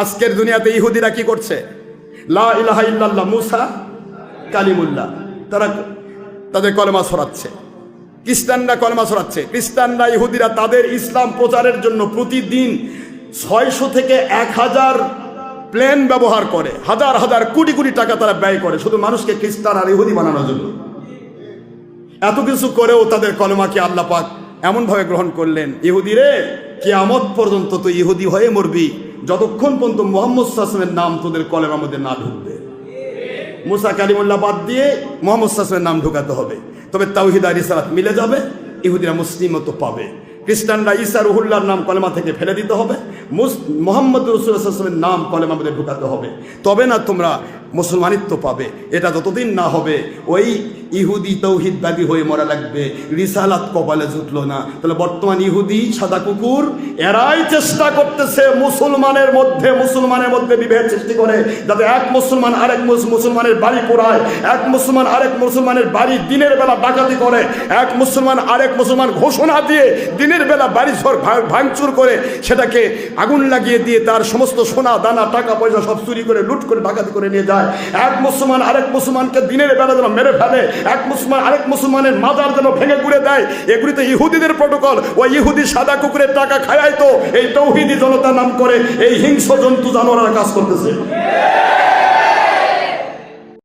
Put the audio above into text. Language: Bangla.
আজকের দুনিয়াতে ইহুদিরা কি করছে? লা ইলাহা ইল্লাল্লাহ মুসা কালিমুল্লাহ। তারা তাদের কলেমা ছড়াচ্ছে খ্রিস্টানরা কলেমা ছড়াচ্ছে খ্রিস্টানরা ইহুদিরা তাদের ইসলাম প্রচারের জন্য প্রতিদিন ছয়শো থেকে এক হাজার প্লেন ব্যবহার করে। হাজার হাজার, কোটি কোটি টাকা তারা ব্যয় করে। শুধু মানুষকে খ্রিস্টান আর ইহুদি বানানোর জন্য। এত কিছু করেও তাদের কলমাকে আল্লাহ পাক এমনভাবে গ্রহণ করলেন ইহুদি রে কিয়ামত পর্যন্ত তুই ইহুদি হয়ে মরবি। যতক্ষণ পর্যন্ত মোহাম্মদ সাসমের নাম তোদের কলেমার মধ্যে না ঢুকবে। মুসা কালিমুল্লাহ বাদ দিয়ে মোহাম্মদ সাসমের নাম ঢুকাতে হবে। তবে তাওহিদ আর ইসারাত মিলে যাবে, ইহুদিরা মুসলিমও তো পাবে। খ্রিস্টানরা ইসা রুহুল্লার নাম কলেমা থেকে ফেলে দিতে হবে মোহাম্মদ রসুলের নাম কলেমা মধ্যে ঢুকাতে হবে। তবে না তোমরা মুসলমানিত্ব পাবে। এটা যতদিন না হবে, ওই ইহুদি তৌহিদবাদী হয়ে মরা লাগবে। রিসালাত কপালে জুটলো না। তাহলে বর্তমান ইহুদি, সাদা কুকুর, এরাই চেষ্টা করতেছে মুসলমানের মধ্যে মুসলমানের মধ্যে বিভেদ সৃষ্টি করে, যাতে এক মুসলমান আরেক মুসলমানের বাড়ি পোড়ায়, এক মুসলমান আরেক মুসলমানের বাড়ি দিনের বেলা ডাকাতি করে, এক মুসলমান আরেক মুসলমান ঘোষণা দিয়ে দিনের বেলা বাড়ি ভা- ভাঙচুর করে, সেটাকে আগুন লাগিয়ে দিয়ে তার সমস্ত সোনা, দানা, টাকা, পয়সা সব চুরি করে, লুট করে, ডাকাতি করে নিয়ে যায়। এক মুসলমান আরেক মুসলমানকে দিনের বেলা যেন মেরে ফেলে, এক মুসলমান আরেক মুসলমানের মাজার যেন ভেঙে গুড়ে দেয় এগুলি তো ইহুদিদের প্রটোকল ওই ইহুদি সাদা কুকুরের টাকা খায়াইতো এই তৌহিদি জনতা নাম করে এই হিংস্র জন্তু জানোয়ারা কাজ করতেছে।